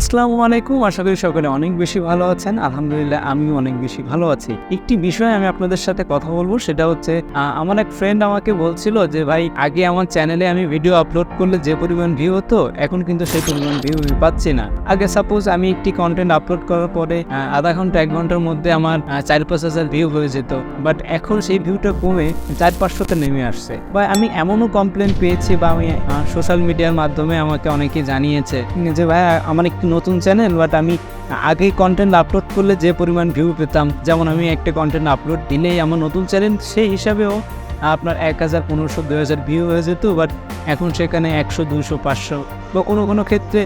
আসসালামু আলাইকুম, আশা করি সকলে অনেক বেশি ভালো আছেন। আলহামদুলিল্লাহ আমি অনেক বেশি ভালো আছি। একটি বিষয় আমি আপনাদের সাথে কথা বলব, সেটা হচ্ছে আমার এক ফ্রেন্ড আমাকে বলছিল যে, ভাই, আগে আমার চ্যানেলে আমি ভিডিও আপলোড করলে যে পরিমাণ ভিউ হতো, এখন কিন্তু সেই পরিমাণ ভিউ পাচ্ছি না। আগে সাপোজ আমি একটি কন্টেন্ট আপলোড করার পরে আধা ঘণ্টা, এক ঘণ্টার মধ্যে আমার চার পাঁচ হাজার ভিউ হয়ে যেত। বাট এখন সেই ভিউটা কমে চার পাঁচশোতে নেমে আসছে। বা আমি এমনও কমপ্লেন পেয়েছি বা আমি সোশ্যাল মিডিয়ার মাধ্যমে আমাকে অনেকে জানিয়েছে যে, ভাই, আমার একটি নতুন চ্যানেল বাট আমি আগে কন্টেন্ট আপলোড করলে যে পরিমাণ ভিউ পেতাম, যেমন আমি একটা কন্টেন্ট আপলোড দিলেই আমার নতুন চ্যানেল সেই হিসাবেও আপনার এক হাজার, পনেরোশো দু হাজার ভিউ হয়ে যেত বাট এখন সেখানে একশো দুশো পাঁচশো বা কোনো কোনো ক্ষেত্রে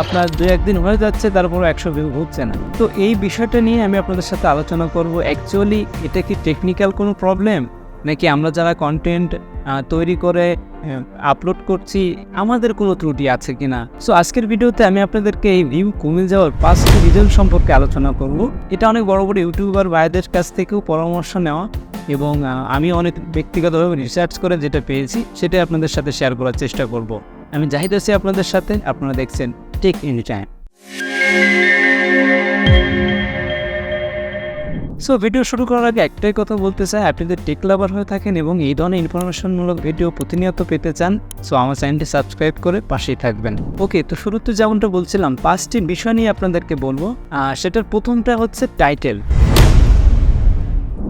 আপনার দু একদিন হয়ে যাচ্ছে তারপর একশো ভিউ হচ্ছে না। তো এই বিষয়টা নিয়ে আমি আপনাদের সাথে আলোচনা করব। অ্যাকচুয়ালি এটা কি টেকনিক্যাল কোনো প্রবলেম নাকি আমরা যারা কন্টেন্ট তৈরি করে আপলোড করছি, আমাদের কোনো ত্রুটি আছে কি না সো আজকের ভিডিওতে আমি আপনাদেরকে এই ভিউ কমে যাওয়ার পাঁচটি রিজন সম্পর্কে আলোচনা করব। এটা অনেক বড় বড় ইউটিউবার ভাইদের কাছ থেকেও পরামর্শ নেওয়া এবং আমি অনেক ব্যক্তিগতভাবে রিসার্চ করে যেটা পেয়েছি, সেটাই আপনাদের সাথে শেয়ার করার চেষ্টা করব। আমি জাহিদ আছি আপনাদের সাথে, আপনারা দেখছেন Tech Any Time so video শুরু করার আগে একটাই কথা বলতে চাই। আপনি যদি টেক লাভার হয়ে থাকেন এবং এই ধরনের ইনফরমেশনমূলক ভিডিও প্রতিনিয়ত পেতে চান সো আমার চ্যানেলটি সাবস্ক্রাইব করে পাশেই থাকবেন। ওকে তো শুরুতে যেমনটা বলছিলাম, পাঁচটি বিষয় নিয়ে আপনাদেরকে বলব। সেটার প্রথমটা হচ্ছে টাইটেল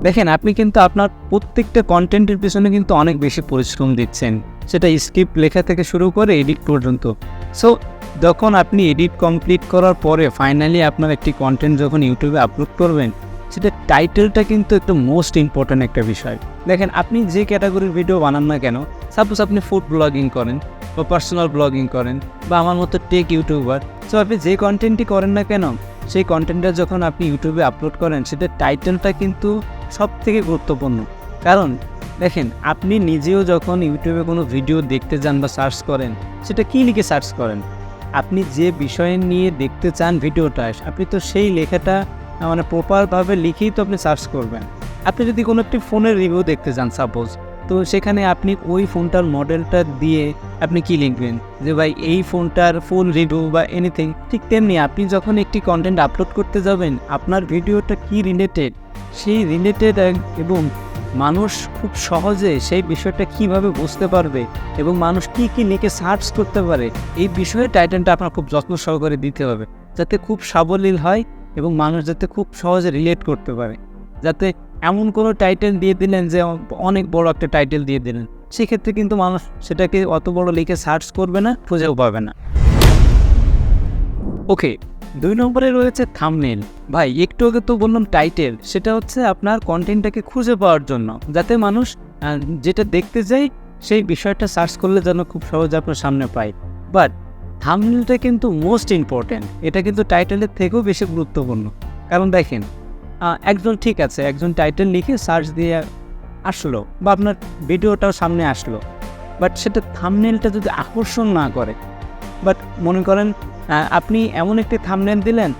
দেখেন, আপনি কিন্তু আপনার প্রত্যেকটা কন্টেন্টের পিছনে কিন্তু অনেক বেশি পরিশ্রম দিচ্ছেন। সেটা স্ক্রিপ্ট লেখা থেকে শুরু করে এডিট পর্যন্ত। সো যখন আপনি এডিট কমপ্লিট করার পরে ফাইনালি আপনার একটি কন্টেন্ট যখন ইউটিউবে আপলোড করবেন সেটা টাইটেলটা কিন্তু একটা মোস্ট ইম্পর্ট্যান্ট একটা বিষয়। দেখেন, আপনি যে ক্যাটাগরির ভিডিও বানান না কেন সাপোজ আপনি ফুড ব্লগিং করেন, বা পার্সোনাল ব্লগিং করেন, বা আমার মতো টেক ইউটিউবার সো আপনি যে কন্টেন্টই করেন না কেন, সেই কন্টেন্টটা যখন আপনি ইউটিউবে আপলোড করেন, সেটা টাইটেলটা কিন্তু সব থেকে গুরুত্বপূর্ণ। কারণ, দেখেন, আপনি নিজেও যখন ইউটিউবে কোনো ভিডিও দেখতে যান বা সার্চ করেন, সেটা কী লিখে সার্চ করেন? আপনি যে বিষয় নিয়ে দেখতে চান ভিডিওটা আপনি তো সেই লেখাটা মানে প্রপারভাবে লিখেই তো আপনি সার্চ করবেন। আপনি যদি কোনো একটি ফোনের রিভিউ দেখতে যান সাপোজ তো সেখানে আপনি ওই ফোনটার মডেলটা দিয়ে আপনি কি লিখবেন? যে ভাই, এই ফোনটার ফুল রিভিউ বা এনিথিং ঠিক তেমনি আপনি যখন একটি কন্টেন্ট আপলোড করতে যাবেন, আপনার ভিডিওটা কি রিলেটেড সেই রিলেটেড এবং মানুষ খুব সহজে সেই বিষয়টা কীভাবে বুঝতে পারবে এবং মানুষ কি কি লিখে সার্চ করতে পারে, এই বিষয়ে টাইটেলটা আপনার খুব যত্ন সহকারে দিতে হবে, যাতে খুব সাবলীল হয় এবং মানুষ যাতে খুব সহজে রিলেট করতে পারে। যাতে এমন কোনো টাইটেল দিয়ে দিলেন যে অনেক বড় একটা টাইটেল দিয়ে দিলেন। সেক্ষেত্রে কিন্তু মানুষ সেটাকে অত বড় লিখে সার্চ করবে না, খুঁজেও পাবে না। ওকে দুই নম্বরে রয়েছে থামনেল ভাই, একটু আগে তো বললাম টাইটেল সেটা হচ্ছে আপনার কন্টেন্টটাকে খুঁজে পাওয়ার জন্য। যাতে মানুষ যেটা দেখতে যায় সেই বিষয়টা সার্চ করলে যেন খুব সহজে আপনার সামনে পায়। বাট থামনেলটা কিন্তু মোস্ট ইম্পর্ট্যান্ট এটা কিন্তু টাইটেলের থেকেও বেশি গুরুত্বপূর্ণ। কারণ দেখেন একজন ঠিক আছে, একজন টাইটেল লিখে সার্চ দিয়ে আসলো বা আপনার ভিডিওটাও সামনে আসলো। বাট সেটা থামনেলটা যদি আকর্ষণ না করে বাট মনে করেন আপনি এমন একটি থামনেল দিলেন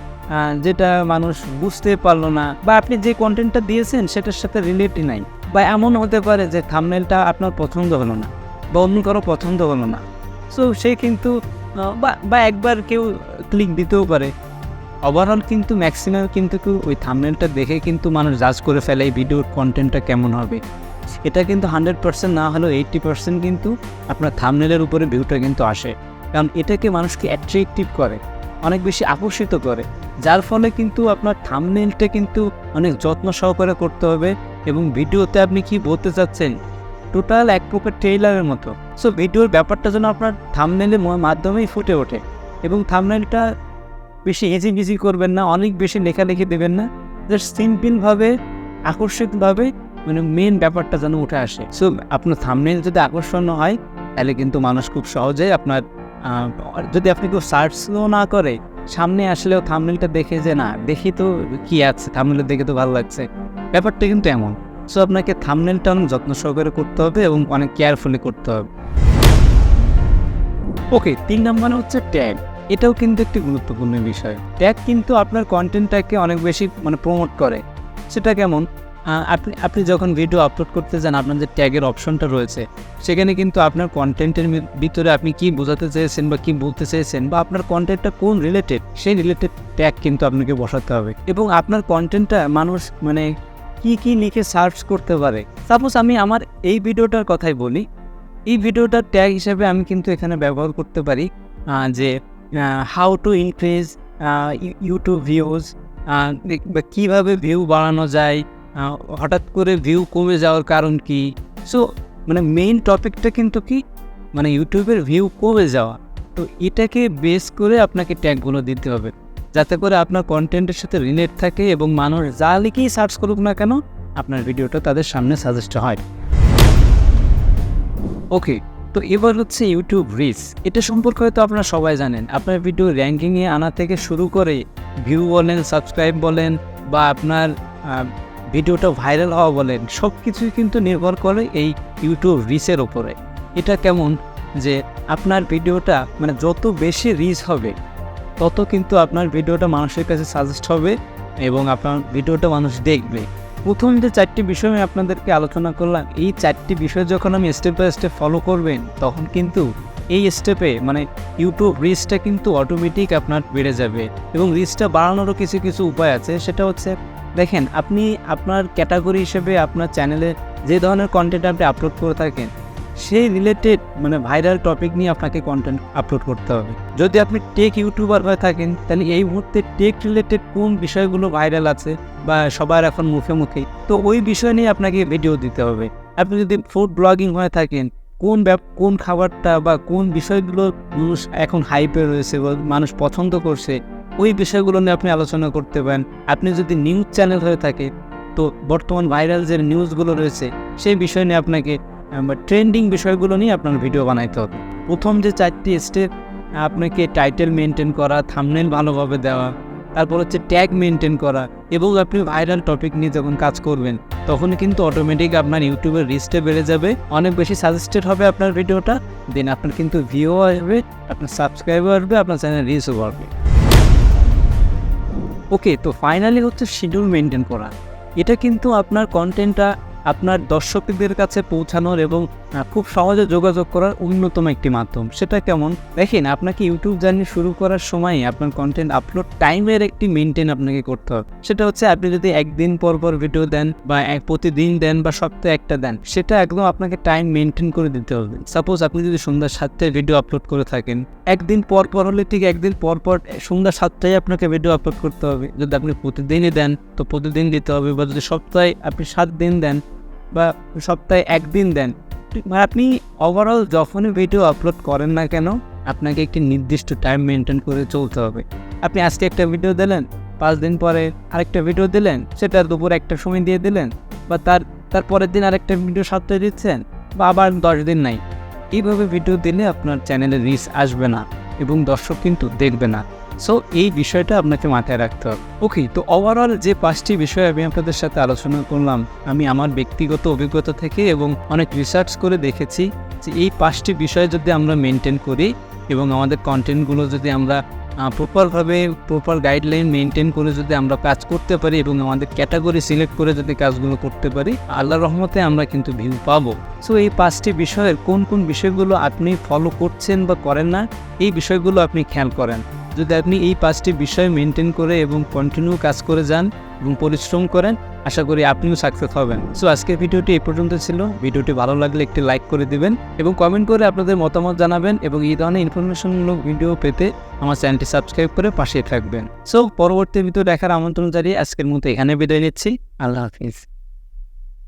যেটা মানুষ বুঝতে পারল না, বা আপনি যে কন্টেন্টটা দিয়েছেন সেটার সাথে রিলেটই নাই, বা এমন হতে পারে যে থামনেলটা আপনার পছন্দ হলো না, বা অন্য কারও পছন্দ হলো না। সো সে কিন্তু বা একবার কেউ ক্লিক দিতেও পারে। ওভারঅল কিন্তু ম্যাক্সিমাম কিন্তু ওই থামনেলটা দেখে কিন্তু মানুষ জাজ করে ফেলে এই ভিডিওর কন্টেন্টটা কেমন হবে। এটা কিন্তু হান্ড্রেড পার্সেন্ট না হলেও এইট্টি পার্সেন্ট কিন্তু আপনার থামনেলের উপরে ভিউটা কিন্তু আসে। কারণ এটাকে মানুষকে অ্যাট্রাকটিভ করে, অনেক বেশি আকর্ষিত করে। যার ফলে কিন্তু আপনার থামনেলটা কিন্তু অনেক যত্ন সহকারে করতে হবে এবং ভিডিওতে আপনি কি বলতে চাচ্ছেন? টোটাল এক প্রকার ট্রেইলারের মতো। সো ভিডিওর ব্যাপারটা যেন আপনার থামনেলের মাধ্যমেই ফুটে ওঠে। এবং থামনেলটা বেশি ইজি বিজি করবেন না, অনেক বেশি লেখালেখি দেবেন না। জাস্ট সিম্পলভাবে আকর্ষিতভাবে মানে মেন ব্যাপারটা যেন উঠে আসে। সো আপনার থামনেল যদি আকর্ষণ হয়, তাহলে কিন্তু মানুষ খুব সহজেই আপনার যদি আপনি কেউ সার্চও না করে, সামনে আসলেও থামনেলটা দেখে যে, না, দেখি তো কি আছে থামনেলটা দেখে তো ভালো লাগছে। ব্যাপারটা কিন্তু এমন। সো আপনাকে থামনেলটা অনেক যত্ন সহকারে করতে হবে এবং অনেক কেয়ারফুলি করতে হবে। ওকে তিন নম্বরে হচ্ছে ট্যাগ এটাও কিন্তু একটি গুরুত্বপূর্ণ বিষয়। ট্যাগ কিন্তু আপনার কন্টেন্টটাকে অনেক বেশি মানে প্রমোট করে। সেটা কেমন? আপনি আপনি যখন ভিডিও আপলোড করতে যান, আপনার যে ট্যাগের অপশনটা রয়েছে, সেখানে কিন্তু আপনার কন্টেন্টের ভিতরে আপনি কি বোঝাতে চেয়েছেন বা কি বলতে চেয়েছেন বা আপনার কন্টেন্টটা কোন রিলেটেড সেই রিলেটেড ট্যাগ কিন্তু আপনাকে বসাতে হবে। এবং আপনার কন্টেন্টটা মানুষ মানে কি কি লিখে সার্চ করতে পারে। সাপোজ আমি আমার এই ভিডিওটার কথাই বলি। এই ভিডিওটার ট্যাগ হিসেবে আমি কিন্তু এখানে ব্যবহার করতে পারি যে how to increase YouTube views বা কীভাবে ভিউ বাড়ানো যায় হঠাৎ করে ভিউ কমে যাওয়ার কারণ কি? সো মানে মেইন টপিকটা কিন্তু কি? মানে ইউটিউবের ভিউ কমে যাওয়া। তো এটাকে বেস করে আপনাকে ট্যাগগুলো দিতে হবে। যাতে করে আপনার কন্টেন্টের সাথে রিলেট থাকে এবং মানুষ যা লিখেই সার্চ করুক না কেন, আপনার ভিডিওটা তাদের সামনে সাজেস্ট হয়। ওকে তো এবার হচ্ছে ইউটিউব রিচ এটা সম্পর্কে হয়তো আপনারা সবাই জানেন। আপনার ভিডিও র্যাঙ্কিংয়ে আনা থেকে শুরু করে ভিউ বলেন সাবস্ক্রাইব বলেন বা আপনার ভিডিওটা ভাইরাল হওয়া বলেন সব কিছুই কিন্তু নির্ভর করে এই ইউটিউব রিচের ওপরে এটা কেমন? যে আপনার ভিডিওটা মানে যত বেশি রিচ হবে তত কিন্তু আপনার ভিডিওটা মানুষের কাছে সাজেস্ট হবে এবং আপনার ভিডিওটা মানুষ দেখবে। প্রথম যে চারটি বিষয় আমি আপনাদেরকে আলোচনা করলাম, এই চারটি বিষয় যখন আমি স্টেপ বাই স্টেপ ফলো করবেন, তখন কিন্তু এই স্টেপে মানে ইউটিউব রিচটা কিন্তু অটোমেটিক আপনার বেড়ে যাবে এবং রিচটা বাড়ানোরও কিছু কিছু উপায় আছে। সেটা হচ্ছে, দেখেন, আপনি আপনার ক্যাটাগরি হিসেবে আপনার চ্যানেলে যে ধরনের কন্টেন্ট আপনি আপলোড করে থাকেন সেই রিলেটেড মানে ভাইরাল টপিক নিয়ে আপনাকে কন্টেন্ট আপলোড করতে হবে। যদি আপনি টেক ইউটিউবার হয়ে থাকেন, তাহলে এই মুহূর্তে টেক রিলেটেড কোন বিষয়গুলো ভাইরাল আছে বা সবার এখন মুখে মুখে তো ওই বিষয় নিয়ে আপনাকে ভিডিও দিতে হবে। আপনি যদি ফুড ব্লগিং হয়ে থাকেন, কোন ব্যাপ, কোন খাবারটা বা কোন বিষয়গুলো মানুষ এখন হাইপে রয়েছে বা মানুষ পছন্দ করছে, ওই বিষয়গুলো নিয়ে আপনি আলোচনা করতে পারেন। আপনি যদি নিউজ চ্যানেল হয়ে থাকে, তো বর্তমান ভাইরাল যে নিউজগুলো রয়েছে, সেই বিষয় নিয়ে আপনাকে ট্রেন্ডিং বিষয়গুলো নিয়ে আপনার ভিডিও বানাইতে হবে। প্রথম যে চারটি স্টেপ আপনাকে টাইটেল মেনটেন করা থামনেল ভালোভাবে দেওয়া, তারপর হচ্ছে ট্যাগ মেনটেন করা এবং আপনি ভাইরাল টপিক নিয়ে যখন কাজ করবেন, তখন কিন্তু অটোমেটিক আপনার ইউটিউবের রিচটা বেড়ে যাবে। অনেক বেশি সাজেস্টেড হবে আপনার ভিডিওটা দেন আপনার কিন্তু ভিউ আসবে, আপনার সাবস্ক্রাইবার আসবে, আপনার চ্যানেল রিচও বাড়বে। ওকে তো ফাইনালি হচ্ছে শিডিউল মেনটেন করা। এটা কিন্তু আপনার কন্টেন্টটা আপনার দর্শকদের কাছে পৌঁছানোর এবং খুব সহজে যোগাযোগ করার অন্যতম একটি মাধ্যম। সেটা কেমন? দেখেন, আপনাকে ইউটিউব জার্নি শুরু করার সময় আপনার কন্টেন্ট আপলোড টাইমের একটি মেনটেন আপনাকে করতে হবে। সেটা হচ্ছে, আপনি যদি একদিন পর পর ভিডিও দেন বা এক প্রতিদিন দেন বা, সপ্তাহে একটা দেন, সেটা একদম আপনাকে টাইম মেনটেন করে দিতে হবে। সাপোজ আপনি যদি সন্ধ্যা সাতটায় ভিডিও আপলোড করে থাকেন, একদিন পর পর হলে ঠিক একদিন পর পর সন্ধ্যা সাতটায় আপনাকে ভিডিও আপলোড করতে হবে। যদি আপনি প্রতিদিনই দেন, তো প্রতিদিন দিতে হবে বা যদি সপ্তাহে আপনি সাত দিন দেন বা সপ্তাহে একদিন দেন। মানে আপনি ওভারঅল যখনই ভিডিও আপলোড করেন না কেন, আপনাকে একটি নির্দিষ্ট টাইম মেনটেন করে চলতে হবে। আপনি আজকে একটা ভিডিও দিলেন, পাঁচ দিন পরে আরেকটা ভিডিও দিলেন, সেটা দুপুর একটা সময় দিয়ে দিলেন, বা তার তার পরের দিন আরেকটা ভিডিও সপ্তাহে দিচ্ছেন, বা আবার দশ দিন নাই। এইভাবে ভিডিও দিলে আপনার চ্যানেলে রিচ আসবে না, এবং দর্শক কিন্তু দেখবে না। সো এই বিষয়টা আপনাকে মাথায় রাখতে হবে। ওকে তো ওভারঅল যে পাঁচটি বিষয় আমি আপনাদের সাথে আলোচনা করলাম, আমি আমার ব্যক্তিগত অভিজ্ঞতা থেকে এবং অনেক রিসার্চ করে দেখেছি যে এই পাঁচটি বিষয় যদি আমরা মেনটেন করি এবং আমাদের কন্টেন্টগুলো যদি আমরা প্রপারভাবে প্রপার গাইডলাইন মেনটেন করে যদি আমরা কাজ করতে পারি এবং আমাদের ক্যাটাগরি সিলেক্ট করে যদি কাজগুলো করতে পারি আল্লাহর রহমতে আমরা কিন্তু ভিউ পাবো। সো এই পাঁচটি বিষয়ের কোন কোন বিষয়গুলো আপনি ফলো করছেন বা করেন না, এই বিষয়গুলো আপনি খেয়াল করেন। যদি আপনি এই পাঁচটি বিষয় মেনটেন করে এবং কন্টিনিউ কাজ করে যান এবং পরিশ্রম করেন, আশা করি আপনিও সাকসেস হবেন। সো আজকের ভিডিওটি এই পর্যন্ত ছিল। ভিডিওটি ভালো লাগলে একটি লাইক করে দিবেন এবং কমেন্ট করে আপনাদের মতামত জানাবেন এবং এই ধরনের ইনফরমেশনমূলক ভিডিও পেতে আমার চ্যানেলটি সাবস্ক্রাইব করে পাশে থাকবেন। সো পরবর্তী ভিডিও দেখার আমন্ত্রণ জানিয়ে আজকের মতো এখানে বিদায় নিচ্ছি। আল্লাহ হাফিজ।